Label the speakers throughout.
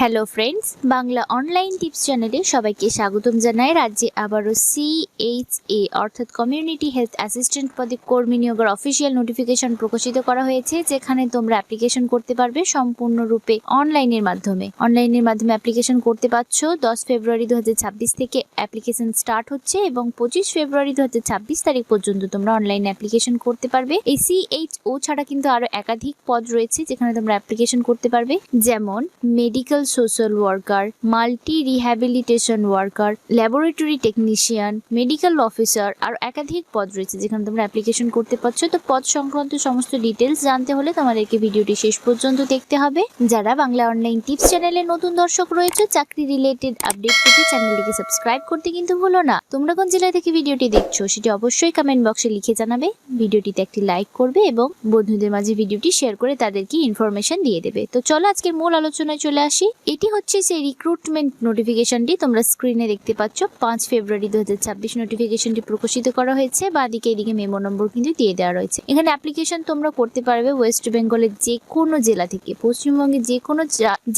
Speaker 1: Hello friends Bangla online tips চ্যানেলে সবাইকে স্বাগতম জানাই। রাজ্যে আবারও সিএইচএ অর্থাৎ কমিউনিটি হেলথ অ্যাসিস্ট্যান্ট পদে কর্মী নিয়োগের অফিসিয়াল নোটিফিকেশন প্রকাশিত করা হয়েছে, যেখানে তোমরা অ্যাপ্লিকেশন করতে পারবে সম্পূর্ণরূপে অনলাইনের মাধ্যমে। অনলাইনের মাধ্যমে অ্যাপ্লিকেশন করতে পারছ। দশ ফেব্রুয়ারি দু হাজার ছাব্বিশ থেকে অ্যাপ্লিকেশন স্টার্ট হচ্ছে এবং পঁচিশ ফেব্রুয়ারি দু হাজার ছাব্বিশ তারিখ পর্যন্ত তোমরা অনলাইনে অ্যাপ্লিকেশন করতে পারবে। এই সিএইচও ছাড়া কিন্তু আরও একাধিক পদ রয়েছে, যেখানে তোমরা অ্যাপ্লিকেশন করতে পারবে। যেমন medical social worker multi rehabilitation worker laboratory technician medical officer আর একাধিক পদ রয়েছে যেখানে তোমরা অ্যাপ্লিকেশন করতে পারছ। তো পদ সংক্রান্ত সমস্ত ডিটেলস জানতে হলে তোমাদেরকে ভিডিওটি শেষ পর্যন্ত দেখতে হবে। যারা বাংলা অনলাইন টিপস চ্যানেলে নতুন দর্শক রয়েছে, চাকরি রিলেটেড আপডেট পেতে চ্যানেলটিকে সাবস্ক্রাইব করতে কিন্তু ভুলো না। তোমরা কোন জেলা থেকে ভিডিওটি দেখছ, সেটি অবশ্যই কমেন্ট বক্সে লিখে জানাবে। ভিডিওটিতে একটি লাইক করবে এবং বন্ধুদের মাঝে ভিডিওটি শেয়ার করে তাদেরকে ইনফরমেশন দিয়ে দেবে। তো চলো আজকের মূল আলোচনায় চলে আসি। এটি হচ্ছে সেই রিক্রুটমেন্ট নোটিফিকেশনটি তোমরা স্ক্রিনে দেখতে পাচ্ছ। পাঁচ ফেব্রুয়ারি দু হাজার ছাব্বিশ নোটিফিকেশনটি প্রকাশিত করা হয়েছে। বা দিকে এদিকে মেমো নম্বর কিন্তু দিয়ে দেওয়া রয়েছে। এখানে অ্যাপ্লিকেশন তোমরা করতে পারবে ওয়েস্ট বেঙ্গলের যে কোনো জেলা থেকে, পশ্চিমবঙ্গের যে কোনো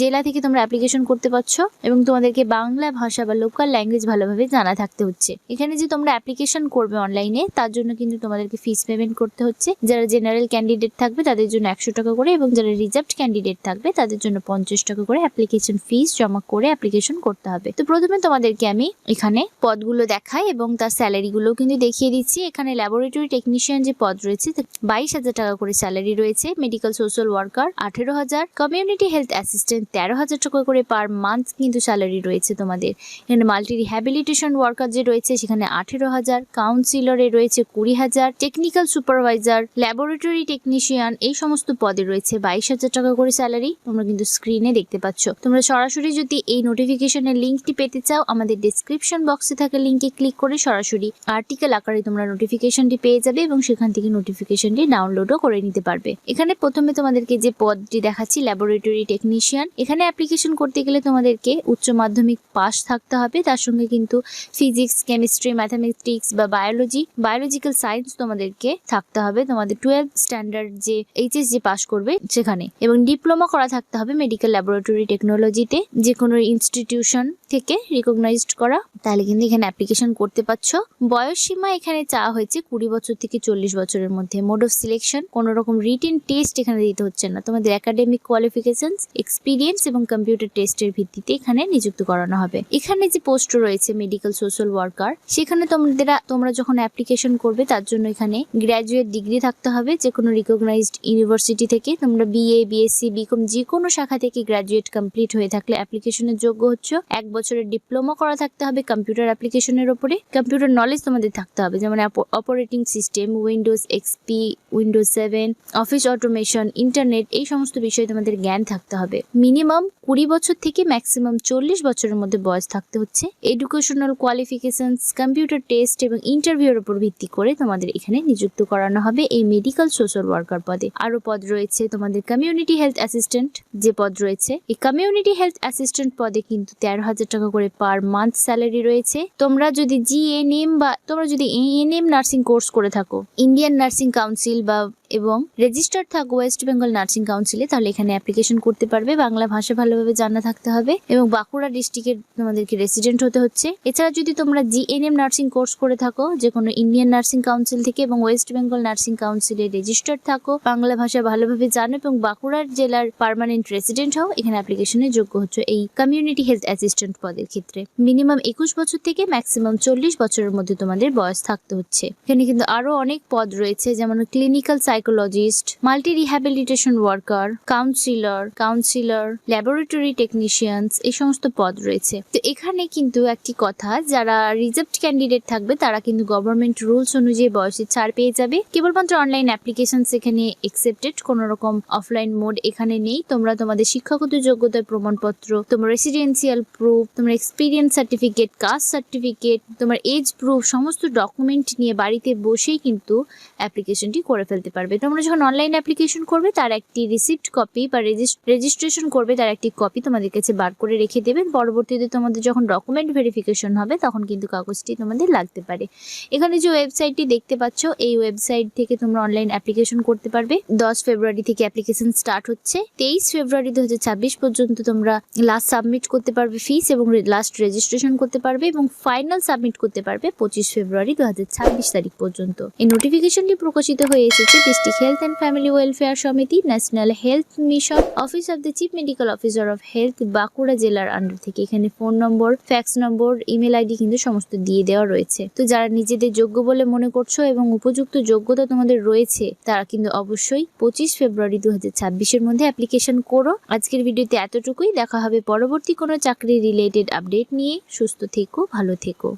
Speaker 1: জেলা থেকে তোমরা অ্যাপ্লিকেশন করতে পারছ এবং তোমাদেরকে বাংলা ভাষা বা লোকাল ল্যাঙ্গুয়েজ ভালোভাবে জানা থাকতে হচ্ছে। এখানে যে তোমরা অ্যাপ্লিকেশন করবে অনলাইনে তার জন্য কিন্তু তোমাদেরকে ফিস পেমেন্ট করতে হচ্ছে। যারা জেনারেল ক্যান্ডিডেট থাকবে, তাদের জন্য একশো টাকা করে এবং যারা রিজার্ভড ক্যান্ডিডেট থাকবে, তাদের জন্য পঞ্চাশ টাকা করে অ্যাপ্লিকেশন ফিস জমা করে অ্যাপ্লিকেশন করতে হবে। তো প্রথমে তোমাদেরকে আমি এখানে পদগুলো দেখাই এবং তার স্যালারি গুলো কিন্তু দেখিয়ে দিচ্ছি। এখানে ল্যাবরেটরি টেকনিশিয়ান যে পদ রয়েছে বাইশ হাজার টাকা করে স্যালারি রয়েছে। মেডিকেল সোশ্যাল ওয়ার্কার আঠেরো হাজার কমিউনিটি হেলথ অ্যাসিস্ট্যান্ট তেরো হাজার টাকা করে পার মান্থ কিন্তু স্যালারি রয়েছে তোমাদের। এখানে মাল্টি রিহ্যাবিলিটেশন ওয়ার্কার যে রয়েছে, সেখানে আঠেরো হাজার কাউন্সিলরে রয়েছে কুড়ি হাজার টেকনিক্যাল সুপারভাইজার ল্যাবরেটরি টেকনিশিয়ান এই সমস্ত পদে রয়েছে বাইশ হাজার টাকা করে স্যালারি। তোমরা কিন্তু স্ক্রিনে দেখতে পাচ্ছ। তোমরা সরাসরি যদি এই নোটিফিকেশনের লিঙ্কটি পেতে চাও, আমাদের ডিসক্রিপশন বক্সে থাকা লিঙ্কে ক্লিক করে সরাসরি আর্টিকেল আকারে তোমরা নোটিফিকেশনটি পেয়ে যাবে এবং সেখান থেকে নোটিফিকেশনটি ডাউনলোডও করে নিতে পারবে। এখানে প্রথমে তোমাদেরকে যে পদটি দেখাচ্ছি ল্যাবরেটরি টেকনিশিয়ান এখানে অ্যাপ্লিকেশন করতে গেলে তোমাদেরকে উচ্চ মাধ্যমিক পাস থাকতে হবে। তার সঙ্গে কিন্তু ফিজিক্স কেমিস্ট্রি ম্যাথামেটিক্স বা বায়োলজি বায়োলজিক্যাল সায়েন্স তোমাদেরকে থাকতে হবে। তোমাদের টুয়েলভ স্ট্যান্ডার্ড যে এইচএস যে পাস করবে সেখানে। এবং ডিপ্লোমা করা থাকতে হবে মেডিকেল ল্যাবরেটরি টেকনোলজিতে যে কোনো ইনস্টিটিউশন থেকে রিকগনাইজড করা, তাহলে কিন্তু এখানে অ্যাপ্লিকেশন করতে পারছ। বয়স সীমা এখানে চাওয়া হয়েছে কুড়ি বছর থেকে চল্লিশ বছরের মধ্যে। মোড অফ সিলেকশন কোনো রকম রিটেন টেস্ট এখানে দিতে হচ্ছে না। তোমাদের একাডেমিক কোয়ালিফিকেশন এক্সপিরিয়েন্স এবং কম্পিউটার টেস্টের ভিত্তিতে এখানে নিযুক্ত করানো হবে। এখানে যে পোস্ট রয়েছে মেডিকেল সোশ্যাল ওয়ার্কার সেখানে তোমাদের তোমরা যখন অ্যাপ্লিকেশন করবে, তার জন্য এখানে গ্র্যাজুয়েট ডিগ্রি থাকতে হবে। যে কোনো রিকগনাইজড ইউনিভার্সিটি থেকে তোমরা বিএ বিএসসি বিকম যে কোনো শাখা থেকে গ্র্যাজুয়েট কমপ্লিট হয়ে থাকলে অ্যাপ্লিকেশনের যোগ্য হচ্ছে। এক বছরের ডিপ্লোমা করা থাকতে হবে কম্পিউটার অ্যাপ্লিকেশনের ওপরে। কম্পিউটার নলেজ তোমাদের থাকতে হবে, যেমন operating system Windows XP Windows seven office automation internet এই সমস্ত বিষয়ে তোমাদের জ্ঞান থাকতে হবে। মিনিমাম কুড়ি বছর থেকে ম্যাক্সিমাম চল্লিশ বছরের মধ্যে বয়স থাকতে হচ্ছে। এডুকেশনাল কোয়ালিফিকেশন কম্পিউটার টেস্ট এবং ইন্টারভিউর উপর ভিত্তি করে তোমাদের এখানে নিযুক্ত করানো হবে এই মেডিকেল সোশ্যাল ওয়ার্কার পদে। আরও পদ রয়েছে তোমাদের কমিউনিটি হেলথ অ্যাসিস্ট্যান্ট যে পদ রয়েছে। এই কমিউনিটি হেলথ অ্যাসিস্ট্যান্ট পদে কিন্তু তেরো হাজার টাকা করে পার মান্থ স্যালারি রয়েছে। তোমরা যদি জিএনএম বা তোমরা যদি এএনএম নার্সিং কোর্স করে থাকো ইন্ডিয়ান নার্সিং কাউন্সিল বা এবং রেজিস্টার্ড থাকো ওয়েস্ট বেঙ্গল নার্সিং কাউন্সিলে তাহলে এখানে অ্যাপ্লিকেশন করতে পারবে। বাংলা ভাষা ভালোভাবে জানা থাকতে হবে এবং বাঁকুড়া ডিস্ট্রিক্টের তোমাদেরকে রেসিডেন্ট হতে হচ্ছে। এছাড়া যদি তোমরা জিএনএম নার্সিং কোর্স করে থাকো যে কোনো ইন্ডিয়ান নার্সিং কাউন্সিল থেকে এবং ওয়েস্ট বেঙ্গল নার্সিং কাউন্সিলে রেজিস্টার্ড থাকো, বাংলা ভাষা ভালোভাবে জানো এবং বাঁকুড়ার জেলার পার্মানেন্ট রেসিডেন্ট হও, এখানে অ্যাপ্লিকেশনের যোগ্য হচ্ছে এই কমিউনিটি হেলথ অ্যাসিস্ট্যান্ট পদের ক্ষেত্রে। মিনিমাম একুশ বছর থেকে ম্যাক্সিমাম চল্লিশ বছরের মধ্যে তোমাদের বয়স থাকতে হচ্ছে। এখানে কিন্তু আরও অনেক পদ রয়েছে, যেমন clinical psychologist multi rehabilitation worker counsellor counsellor laboratory technicians এই সমস্ত পদ রয়েছে। তো এখানে কিন্তু একটি কথা, যারা রিজার্ভড ক্যান্ডিডেট থাকবে, তারা কিন্তু গভর্নমেন্ট রুলস অনুযায়ী বয়সে ছাড় পেয়ে যাবে। কেবলমাত্র অনলাইন অ্যাপ্লিকেশন এখানে একসেপ্টেড কোনো রকম অফলাইন মোড এখানে নেই। তোমরা তোমাদের শিক্ষাগত যোগ্যতার প্রমাণপত্র, তোমার রেসিডেন্সিয়াল প্রুফ তোমার এক্সপিরিয়েন্স সার্টিফিকেট কাস্ট সার্টিফিকেট তোমার এজ প্রুফ সমস্ত ডকুমেন্ট নিয়ে বাড়িতে বসেই কিন্তু অ্যাপ্লিকেশনটি করে ফেলতে পারবে। পারবে তোমরা যখন অনলাইন অ্যাপ্লিকেশন করবে, তার একটি রিসিপ্ট কপি বা রেজিস্ট্রেশন করবে, তার একটি কপি তোমাদের কাছে বার করে রেখে দেবেন পরবর্তীতে তোমাদের যখন ডকুমেন্ট ভেরিফিকেশন হবে, তখন কিন্তু কাগজটি তোমাদের লাগতে পারে। এখানে যে ওয়েবসাইটটি দেখতে পাচ্ছ, এই ওয়েবসাইট থেকে তোমরা অনলাইন অ্যাপ্লিকেশন করতে পারবে। দশ ফেব্রুয়ারি থেকে অ্যাপ্লিকেশন স্টার্ট হচ্ছে। তেইশ ফেব্রুয়ারি দু হাজার ছাব্বিশ পর্যন্ত তোমরা লাস্ট সাবমিট করতে পারবে ফিস এবং লাস্ট রেজিস্ট্রেশন করতে পারবে এবং ফাইনাল সাবমিট করতে পারবে পঁচিশ ফেব্রুয়ারি দু হাজার ছাব্বিশ তারিখ পর্যন্ত। এই নোটিফিকেশনটি প্রকাশিত হয়ে এসেছে। District health and family welfare সমিতি national health mission office of the chief medical officer of health Bankura জেলার আন্ডার থেকে। এখানে phone number fax number email ID কিন্তু সমস্ত দিয়ে দেওয়া রয়েছে। তো যারা নিজেদের যোগ্য বলে মনে করছ এবং উপযুক্ত যোগ্যতা তোমাদের রয়েছে, তারা কিন্তু অবশ্যই পঁচিশ ফেব্রুয়ারি দু হাজার মধ্যে অ্যাপ্লিকেশন করো। আজকের ভিডিওতে এতটুকুই। দেখা হবে পরবর্তী কোনো চাকরি রিলেটেড আপডেট নিয়ে। সুস্থ থেকো, ভালো থেকো।